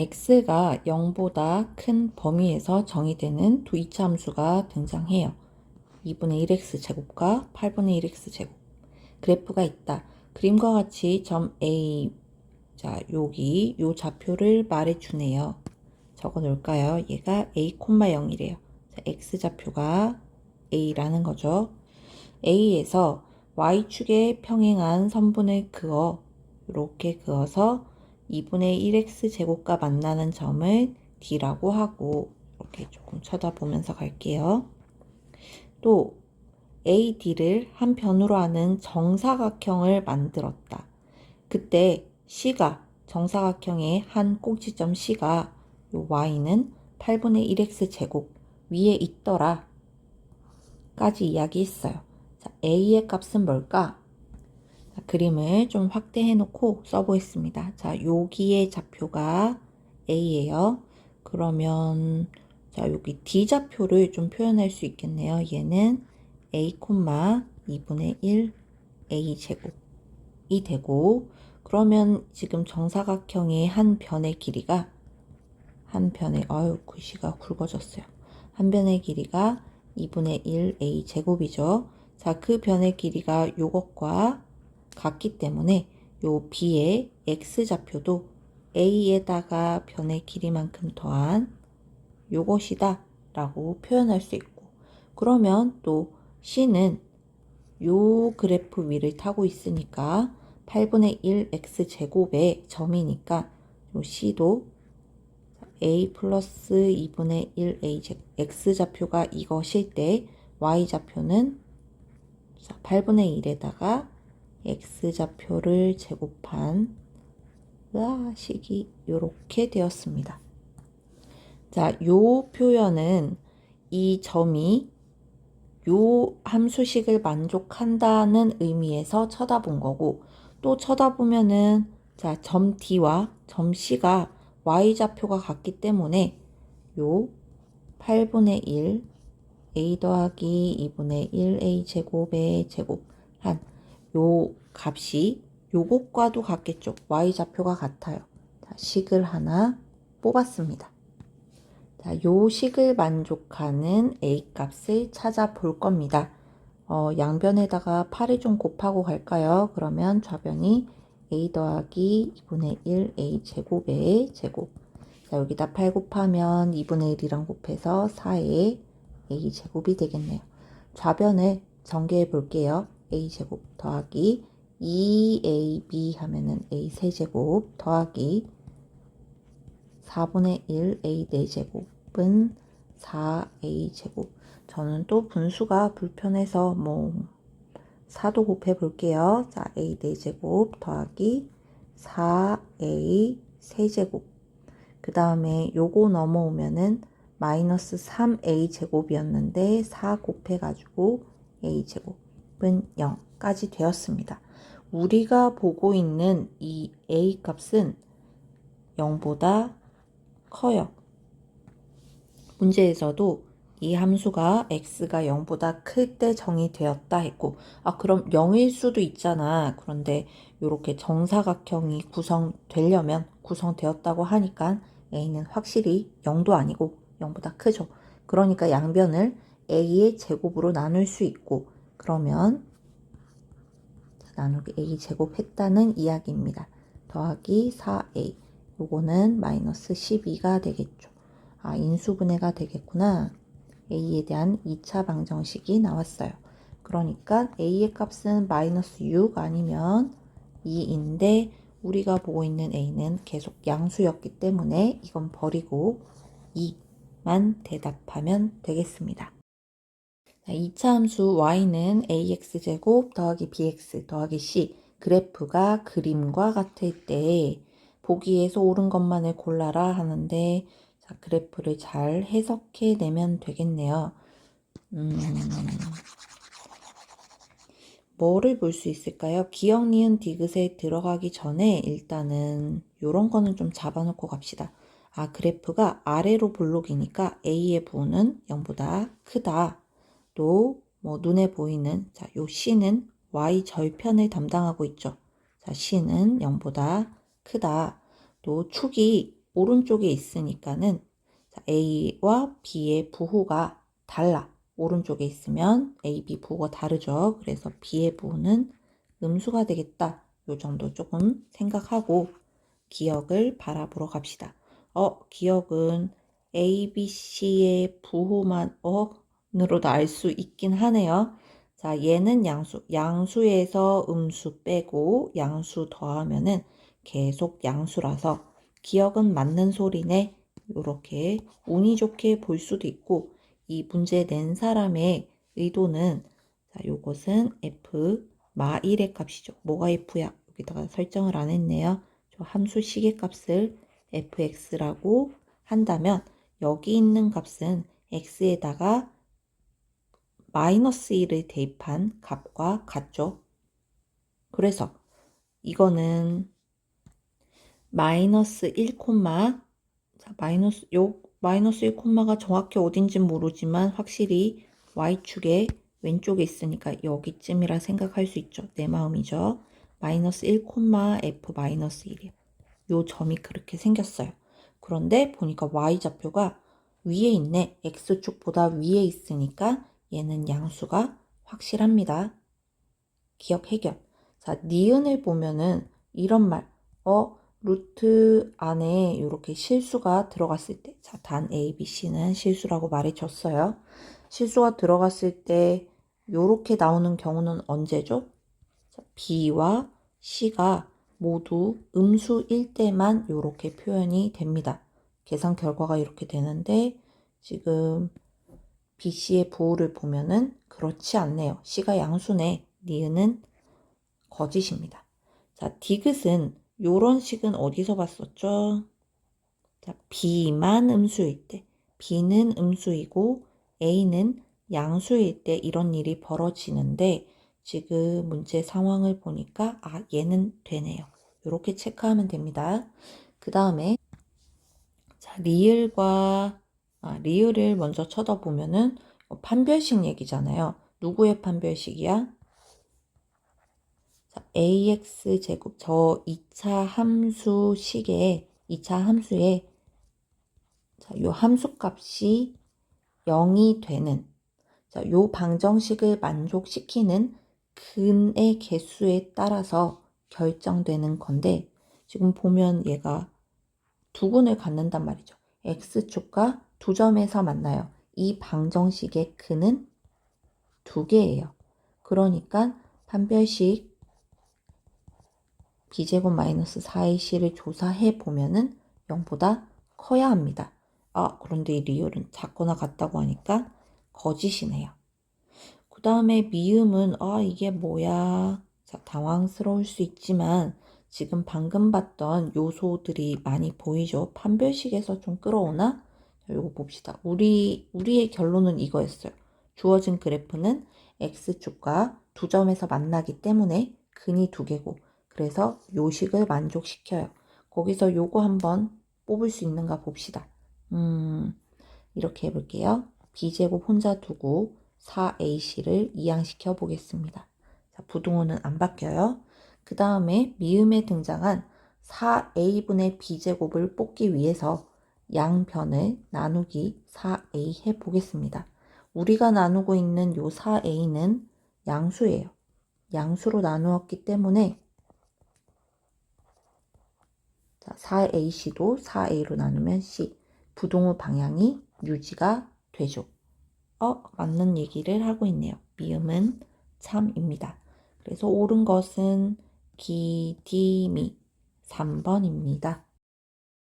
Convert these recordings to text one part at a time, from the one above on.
x가 0보다 큰 범위에서 정의되는 두 이차 함수가 등장해요. 2분의 1x 제곱과 8분의 1x 제곱. 그래프가 있다. 그림과 같이 점 A, 자, 여기 요 좌표를 말해주네요. 적어 놓을까요? 얘가 A, 0이래요. 자, x 좌표가 A라는 거죠. A에서 Y축에 평행한 선분을 그어 이렇게 그어서 2분의 1x 제곱과 만나는 점을 D라고 하고 이렇게 조금 쳐다보면서 갈게요. 또 AD를 한 변으로 하는 정사각형을 만들었다. 그때 C가 정사각형의 한 꼭지점 C가 요 Y는 8분의 1x 제곱 위에 있더라 까지 이야기했어요. 자, A의 값은 뭘까? 자, 그림을 좀 확대해 놓고 써보겠습니다. 자, 여기의 좌표가 A예요. 그러면 자, 여기 D 좌표를 좀 표현할 수 있겠네요. 얘는 A, 2분의 1 A 제곱이 되고 그러면 지금 정사각형의 한 변의 길이가 한 변의 아유 글씨가 굵어졌어요. 한 변의 길이가 2분의 1 A 제곱이죠. 자, 그 변의 길이가 요것과 같기 때문에 요 B의 X 좌표도 A에다가 변의 길이만큼 더한 요것이다 라고 표현할 수 있고 그러면 또 C는 요 그래프 위를 타고 있으니까 8분의 1 X 제곱의 점이니까 요 C도 A 플러스 2분의 1 A 제곱 X 좌표가 이것일 때 Y 좌표는 8분의 1에다가 X 좌표를 제곱한 와 식이 이렇게 되었습니다. 자, 요 표현은 이 점이 요 함수식을 만족한다는 의미에서 쳐다본 거고 또 쳐다보면은 자, 점 D와 점 C가 y좌표가 같기 때문에 요 8분의 1 a 더하기 2분의 1 a 제곱의 제곱 한 요 값이 요것과도 같겠죠. y좌표가 같아요. 자, 식을 하나 뽑았습니다. 자, 요 식을 만족하는 a 값을 찾아볼 겁니다. 어, 양변에다가 8을 좀 곱하고 갈까요? 그러면 좌변이 a 더하기 2분의 1 a 제곱의 제곱. 자, 여기다 8 곱하면 2분의 1이랑 곱해서 4의 a 제곱이 되겠네요. 좌변을 전개해 볼게요. A 제곱 더하기 2ab 하면은 a 세제곱 더하기 4분의 1 a 4제곱은 4a 제곱. 저는 또 분수가 불편해서 뭐 4도 곱해 볼게요. 자, a 4제곱 더하기 4a 세제곱. 그 다음에 요거 넘어오면은 마이너스 3a 제곱이었는데 4 곱해 가지고 a 제곱 은 0까지 되었습니다. 우리가 보고 있는 이 a 값은 0보다 커요. 문제에서도 이 함수가 x가 0보다 클 때 정의되었다 했고 아 그럼 0일 수도 있잖아. 그런데 이렇게 정사각형이 구성되려면 구성되었다고 하니까 a는 확실히 0도 아니고 0보다 크죠. 그러니까 양변을 a의 제곱으로 나눌 수 있고 그러면 나누기 a 제곱했다는 이야기입니다. 더하기 4a 요거는 마이너스 12가 되겠죠. 아 인수분해가 되겠구나. a에 대한 2차 방정식이 나왔어요. 그러니까 a의 값은 마이너스 6 아니면 2인데 우리가 보고 있는 a는 계속 양수였기 때문에 이건 버리고 2만 대답하면 되겠습니다. 2차 함수 y는 ax제곱 더하기 bx 더하기 c 그래프가 그림과 같을 때 보기에서 옳은 것만을 골라라 하는데 자, 그래프를 잘 해석해 내면 되겠네요. 음, 뭐를 볼 수 있을까요? 기억, 니은, 디귿에 들어가기 전에 일단은 이런 거는 좀 잡아놓고 갑시다. 아, 그래프가 아래로 볼록이니까 A의 부호는 0보다 크다. 또, 뭐, 눈에 보이는, 자, 요 C는 Y 절편을 담당하고 있죠. 자, C는 0보다 크다. 또, 축이 오른쪽에 있으니까는 자, A와 B의 부호가 달라. 오른쪽에 있으면 A, B 부호가 다르죠. 그래서 B의 부호는 음수가 되겠다. 요 정도 조금 생각하고 기억을 바라보러 갑시다. 어, 기억은 A, B, C의 부호만 어 으로도 알 수 있긴 하네요. 자, 얘는 양수. 양수에서 음수 빼고 양수 더하면은 계속 양수라서 기억은 맞는 소리네. 이렇게 운이 좋게 볼 수도 있고 이 문제 낸 사람의 의도는 자, 요것은 F 마 1의 값이죠. 뭐가 F야? 여기다가 설정을 안 했네요. 저 함수 시계 값을 fx라고 한다면 여기 있는 값은 x에다가 마이너스 1을 대입한 값과 같죠. 그래서 이거는 마이너스 1 콤마 자, 마이너스 요 마이너스 1 콤마가 정확히 어딘지 모르지만 확실히 y축의 왼쪽에 있으니까 여기쯤이라 생각할 수 있죠. 내 마음이죠. 마이너스 1 콤마 f 마이너스 1이요. 요 점이 그렇게 생겼어요. 그런데 보니까 y좌표가 위에 있네. x축보다 위에 있으니까 얘는 양수가 확실합니다. 기억 해결. 자, 니은을 보면은 이런 말. 어, 루트 안에 이렇게 실수가 들어갔을 때. 자, 단 A, B, C는 실수라고 말해줬어요. 실수가 들어갔을 때 요렇게 나오는 경우는 언제죠? 자, B와 C가 모두 음수일 때만 이렇게 표현이 됩니다. 계산 결과가 이렇게 되는데 지금 BC의 부호를 보면은 그렇지 않네요. C가 양수네. 니은은 거짓입니다. 자, 디귿은 요런 식은 어디서 봤었죠? 자, B만 음수일 때, B는 음수이고 A는 양수일 때 이런 일이 벌어지는데 지금 문제 상황을 보니까 아 얘는 되네요. 이렇게 체크하면 됩니다. 그 다음에 자 리을과 아, 리을을 먼저 쳐다보면은 판별식 얘기잖아요. 누구의 판별식이야? 자, ax 제곱 저 2차 함수식에 2차 함수에 자, 요 함수값이 0이 되는 자, 요 방정식을 만족시키는 근의 개수에 따라서 결정되는 건데 지금 보면 얘가 두 군을 갖는단 말이죠. x축과 두 점에서 만나요. 이 방정식의 근은 두 개예요. 그러니까 판별식 b제곱 마이너스 4ac를 조사해 보면은 0보다 커야 합니다. 아, 그런데 이 리얼은 작거나 같다고 하니까 거짓이네요. 그 다음에 미음은 아 이게 뭐야 자, 당황스러울 수 있지만 지금 방금 봤던 요소들이 많이 보이죠. 판별식에서 좀 끌어오나? 자, 요거 봅시다. 우리 우리의 결론은 이거였어요. 주어진 그래프는 x축과 두 점에서 만나기 때문에 근이 두 개고 그래서 요식을 만족시켜요. 거기서 요거 한번 뽑을 수 있는가 봅시다. 음, 이렇게 해볼게요. b제곱 혼자 두고 4ac를 이항시켜 보겠습니다. 자, 부등호는 안 바뀌어요. 그 다음에 미음에 등장한 4a분의 b제곱을 뽑기 위해서 양변을 나누기 4a 해 보겠습니다. 우리가 나누고 있는 요 4a는 양수예요. 양수로 나누었기 때문에 자, 4ac도 4a로 나누면 c 부동호 방향이 유지가 되죠. 어, 맞는 얘기를 하고 있네요. 미음은 참입니다. 그래서 옳은 것은 기디미 3번입니다.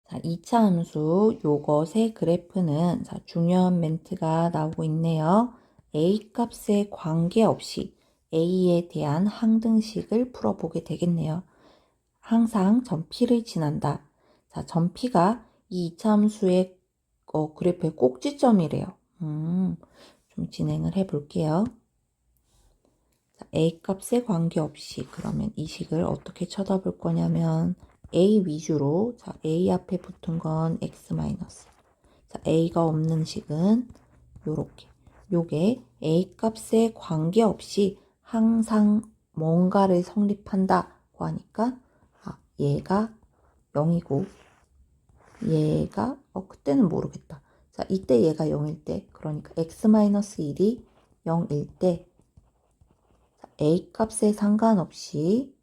자, 2차 함수 요것의 그래프는 자, 중요한 멘트가 나오고 있네요. A 값에 관계없이 A에 대한 항등식을 풀어보게 되겠네요. 항상 전피를 지난다. 자, 전피가 이 2차 함수의 어, 그래프의 꼭지점이래요. 음, 좀 진행을 해 볼게요. A 값에 관계없이 그러면 이 식을 어떻게 쳐다볼 거냐면 A 위주로 자 A 앞에 붙은 건 x 마이너스. 자 A가 없는 식은 요렇게. 요게 A 값에 관계없이 항상 뭔가를 성립한다고 하니까 아, 얘가 0이고 얘가 어 그때는 모르겠다. 자, 이때 얘가 0일 때 그러니까 x-1이 0일 때. 자, a 값에 상관없이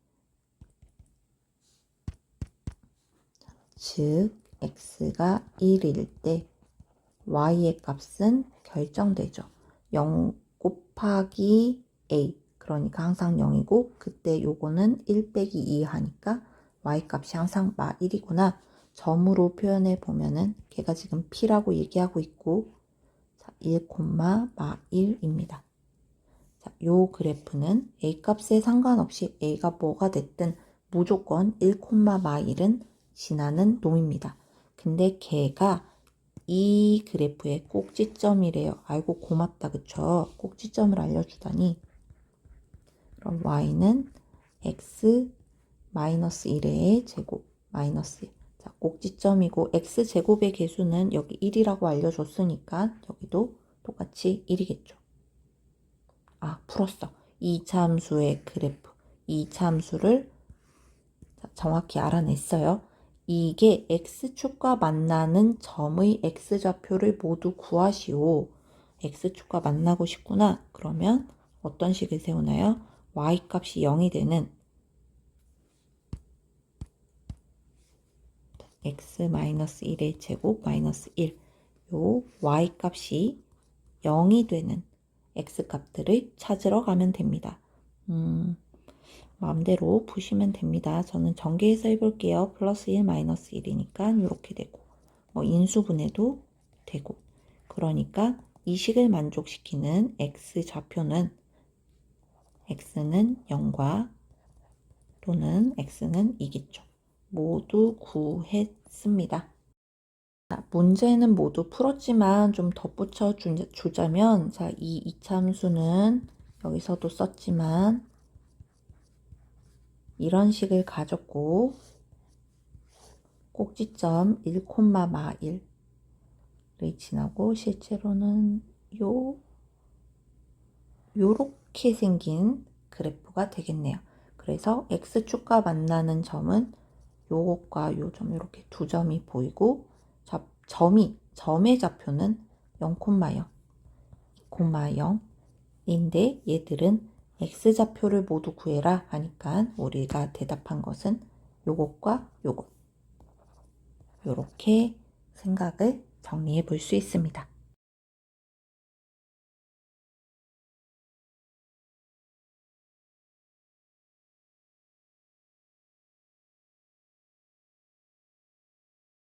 즉 x가 1일 때 y의 값은 결정되죠. 0 곱하기 a 그러니까 항상 0이고 그때 요거는 1 빼기 2 하니까 y 값이 항상 마 1이구나. 점으로 표현해 보면은 걔가 지금 p라고 얘기하고 있고 자, 1, 마 1입니다. 자, 요 그래프는 a 값에 상관없이 a가 뭐가 됐든 무조건 1, 마 1은 지나는 놈입니다. 근데 걔가 이 그래프의 꼭지점이래요. 아이고 고맙다 그쵸? 꼭지점을 알려주다니. 그럼 y는 x 마이너스 1의 제곱 마이너스 1. 자, 꼭지점이고 x 제곱의 개수는 여기 1이라고 알려줬으니까 여기도 똑같이 1이겠죠. 아, 풀었어. 이 참수의 그래프. 이 참수를 정확히 알아냈어요. 이게 x축과 만나는 점의 x좌표를 모두 구하시오. x축과 만나고 싶구나. 그러면 어떤 식을 세우나요? y값이 0이 되는 x-1의 제곱 마이너스 1. 요 y값이 0이 되는 x값들을 찾으러 가면 됩니다. 음, 마음대로 푸시면 됩니다. 저는 전개해서 해볼게요. 플러스 1, 마이너스 1이니까 이렇게 되고 뭐 인수분해도 되고 그러니까 이 식을 만족시키는 x좌표는 x는 0과 또는 x는 2겠죠. 모두 구했습니다. 자, 문제는 모두 풀었지만 좀 덧붙여 주- 주자면 자, 이 이참수는 여기서도 썼지만 이런 식을 가졌고 꼭지점 1,1을 지나고 실제로는 요 요렇게 생긴 그래프가 되겠네요. 그래서 x축과 만나는 점은 요것과 요 점 이렇게 두 점이 보이고 자, 점이 점의 좌표는 0,0, 2,0인데 얘들은 x좌표를 모두 구해라 하니까 우리가 대답한 것은 요것과 요것 요렇게 생각을 정리해 볼 수 있습니다.